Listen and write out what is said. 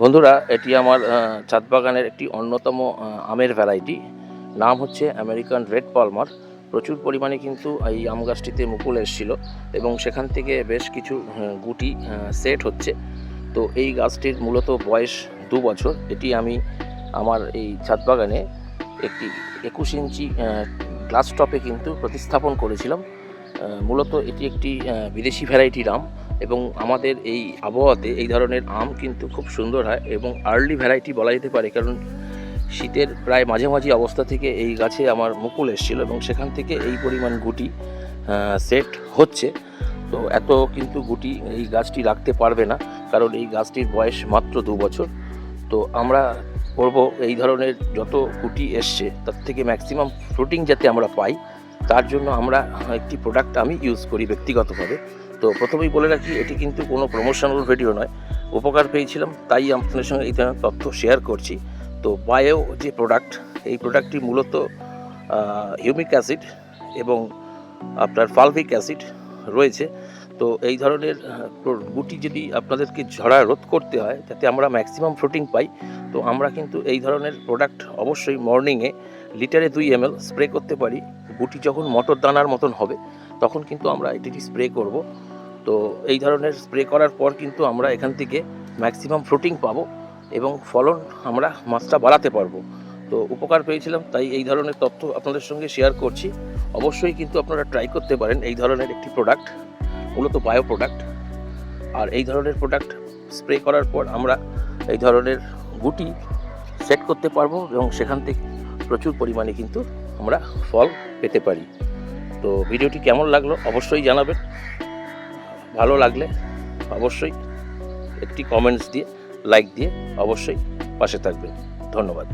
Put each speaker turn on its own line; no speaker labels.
বন্ধুরা, এটি আমার ছাদ বাগানের একটি অন্যতম আমের ভ্যারাইটি। নাম হচ্ছে আমেরিকান রেড পালমার। প্রচুর পরিমাণে কিন্তু এই আম গাছটিতে মুকুল এসেছিল এবং সেখান থেকে বেশ কিছু গুটি সেট হচ্ছে। তো এই গাছটির মূলত বয়স দু বছর। এটি আমি আমার এই ছাদ বাগানে একটি একুশ ইঞ্চি গ্লাস টপে কিন্তু প্রতিস্থাপন করেছিলাম। মূলত এটি একটি বিদেশি ভ্যারাইটির আম। এবং আমাদের এই আবহাওয়াতে এই ধরনের আম কিন্তু খুব সুন্দর হয় এবং আর্লি ভ্যারাইটি বলা যেতে পারে, কারণ শীতের প্রায় মাঝামাঝি অবস্থা থেকে এই গাছে আমার মুকুল এসেছিল এবং সেখান থেকে এই পরিমাণ গুটি সেট হচ্ছে। তো এত কিন্তু গুটি এই গাছটি রাখতে পারবে না, কারণ এই গাছটির বয়স মাত্র দু বছর। তো আমরা করব এই ধরনের যত গুটি এসছে, তার থেকে ম্যাক্সিমাম ফ্রুটিং যাতে আমরা পাই, তার জন্য আমরা একটি প্রোডাক্ট আমি ইউজ করি ব্যক্তিগতভাবে। তো প্রথমেই বলে রাখি, এটি কিন্তু কোনো প্রমোশনাল ভিডিও নয়। উপকার পেয়েছিলাম, তাই আপনাদের সঙ্গে এই ধরনের তথ্য শেয়ার করছি। তো বায়ো যে প্রোডাক্ট এই প্রোডাক্টটি মূলত হিউমিক অ্যাসিড এবং আপনার ফালভিক অ্যাসিড রয়েছে। তো এই ধরনের গুটি যদি আপনাদেরকে ঝরা রোধ করতে হয় যাতে আমরা ম্যাক্সিমাম ফ্রুটিং পাই। তো আমরা কিন্তু এই ধরনের প্রোডাক্ট অবশ্যই মর্নিংয়ে লিটারে দুই এম স্প্রে করতে পারি। গুটি যখন মটর দানার মতন হবে তখন কিন্তু আমরা এটি স্প্রে করব। তো এই ধরনের স্প্রে করার পর কিন্তু আমরা এখান থেকে ম্যাক্সিমাম ফ্রুটিং পাবো এবং ফলন আমরা মাছটা বাড়াতে পারব। তো উপকার পেয়েছিলাম, তাই এই ধরনের তথ্য আপনাদের সঙ্গে শেয়ার করছি। অবশ্যই কিন্তু আপনারা ট্রাই করতে পারেন এই ধরনের একটি প্রোডাক্ট মূলত বায়ো প্রোডাক্ট আর এই ধরনের প্রোডাক্ট স্প্রে করার পর আমরা এই ধরনের গুটি সেট করতে পারব এবং সেখান থেকে প্রচুর পরিমাণে কিন্তু আমরা ফল পেতে পারি। তো ভিডিওটি কেমন লাগল অবশ্যই জানাবেন। ভালো লাগলে অবশ্যই একটি কমেন্টস দিয়ে লাইক দিয়ে অবশ্যই পাশে থাকবেন। ধন্যবাদ।